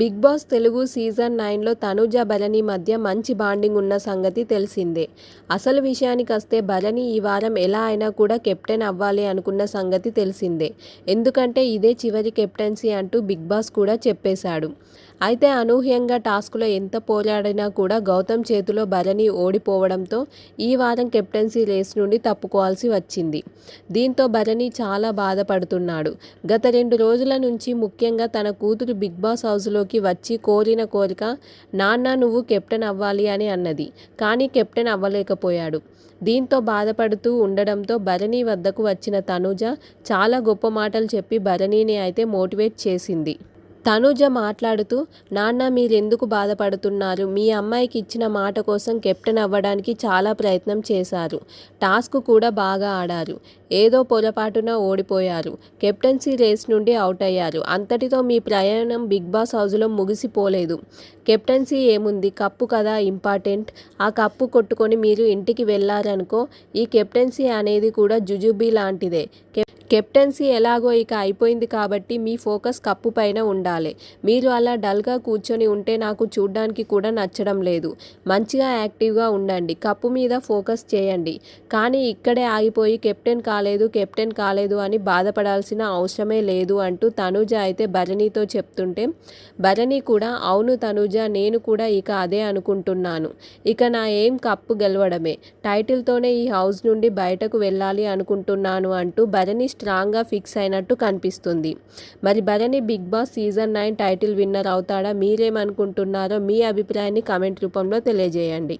Big boss Telugu season నైన్లో తనుజ భరణి మధ్య మంచి బాండింగ్ ఉన్న సంగతి తెలిసిందే. అసలు విషయానికి వస్తే భరణి ఈ వారం ఎలా అయినా కూడా కెప్టెన్ అవ్వాలి అనుకున్న సంగతి తెలిసిందే. ఎందుకంటే ఇదే చివరి కెప్టెన్సీ అంటూ బిగ్ బాస్ కూడా చెప్పేశాడు. అయితే అనూహ్యంగా టాస్క్లో ఎంత పోరాడినా కూడా గౌతమ్ చేతిలో భరణి ఓడిపోవడంతో ఈ వారం కెప్టెన్సీ రేస్ నుండి తప్పుకోవాల్సి వచ్చింది. దీంతో భరణి చాలా బాధపడుతున్నాడు. గత రెండు రోజుల నుంచి ముఖ్యంగా తన కూతురు బిగ్ బాస్ హౌస్లో ఇంట్లోకి వచ్చి కోరిన కోరిక నాన్న నువ్వు కెప్టెన్ అవ్వాలి అని అన్నది. కానీ కెప్టెన్ అవ్వలేకపోయాడు. దీంతో బాధపడుతూ ఉండడంతో భరణి వద్దకు వచ్చిన తనుజ చాలా గొప్ప మాటలు చెప్పి భరణిని అయితే మోటివేట్ చేసింది. తనుజ మాట్లాడుతూ నాన్న మీరెందుకు బాధపడుతున్నారు? మీ అమ్మాయికి ఇచ్చిన మాట కోసం కెప్టెన్ అవ్వడానికి చాలా ప్రయత్నం చేశారు. టాస్క్ కూడా బాగా ఆడారు. ఏదో పొరపాటున ఓడిపోయారు. కెప్టెన్సీ రేస్ నుండి అవుట్ అయ్యారు. అంతటితో మీ ప్రయాణం బిగ్ బాస్ హౌస్లో ముగిసిపోలేదు. కెప్టెన్సీ ఏముంది? కప్పు కదా ఇంపార్టెంట్. ఆ కప్పు కొట్టుకొని మీరు ఇంటికి వెళ్ళారనుకో ఈ కెప్టెన్సీ అనేది కూడా జుజుబీ లాంటిదే. కెప్టెన్సీ ఎలాగో ఇక అయిపోయింది కాబట్టి మీ ఫోకస్ కప్పు పైన ఉండాలి. మీరు అలా డల్గా కూర్చొని ఉంటే నాకు చూడ్డానికి కూడా నచ్చడం లేదు. మంచిగా యాక్టివ్గా ఉండండి. కప్పు మీద ఫోకస్ చేయండి. కానీ ఇక్కడే ఆగిపోయి కెప్టెన్ కాలేదు కెప్టెన్ కాలేదు అని బాధపడాల్సిన అవసరమే లేదు అంటూ తనూజ అయితే భరణితో చెప్తుంటే భరణి కూడా అవును తనూజ నేను కూడా ఇక అదే అనుకుంటున్నాను. ఇక నా ఏం కప్పు గెలవడమే. టైటిల్తోనే ఈ హౌస్ నుండి బయటకు వెళ్ళాలి అనుకుంటున్నాను అంటూ భరణి స్ట్రాంగ్గా ఫిక్స్ అయినట్టు కనిపిస్తుంది. మరి Bharani Big Boss season nine title winner అవుతాడా? మీరేమనుకుంటున్నారో మీ అభిప్రాయాన్ని కామెంట్ రూపంలో తెలియజేయండి.